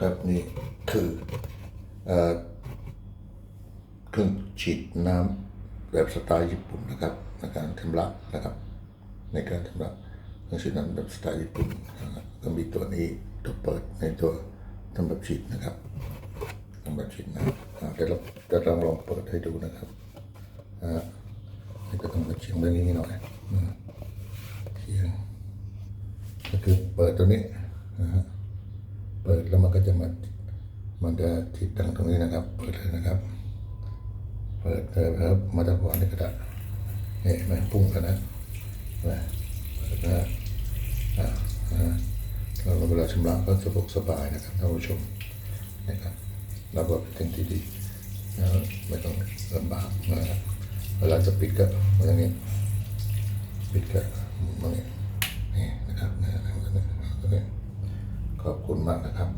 ครับนี่คือเครื่องฉีดน้ำแบบสไตล์ญี่ปุ่นนะครับในการชำระนะครับ ในการชำระเครื่องฉีดน้ำแบบสไตล์ญี่ปุ่นนะครับก็มีตัวนี้ตัวเปิดในตัวทำแบบฉีดนะครับทำแบบฉีดน้ำเดี๋ยวเราจะลองลองเปิดให้ดูนะครับอ่านี่ก็ต้องมาเชียงเรื่องนี้หน่อยเชียงก็คือเปิดตัวนี้นะฮะ เปิดแล้วมันก็จะมามันจะติดตั้งตรงนี้นะครับ เปิดเลยนะครับ เปิดเลยครับมาตะกอนในก็ได้นี่แมันพุ่งกันนะนะเปิดนะอ่าเราเวลาชำระก็สะดวกสบายนะครับท่านผู้ชมนะครับเราก็เป็นสิ่งที่ดีนะไม่ต้องลำบากนะครับเวลาจะปิดก็อย่างนี้ปิดก็อย่างนี้นี่นะครับนะนะนะนะ ขอบคุณมากนะครับ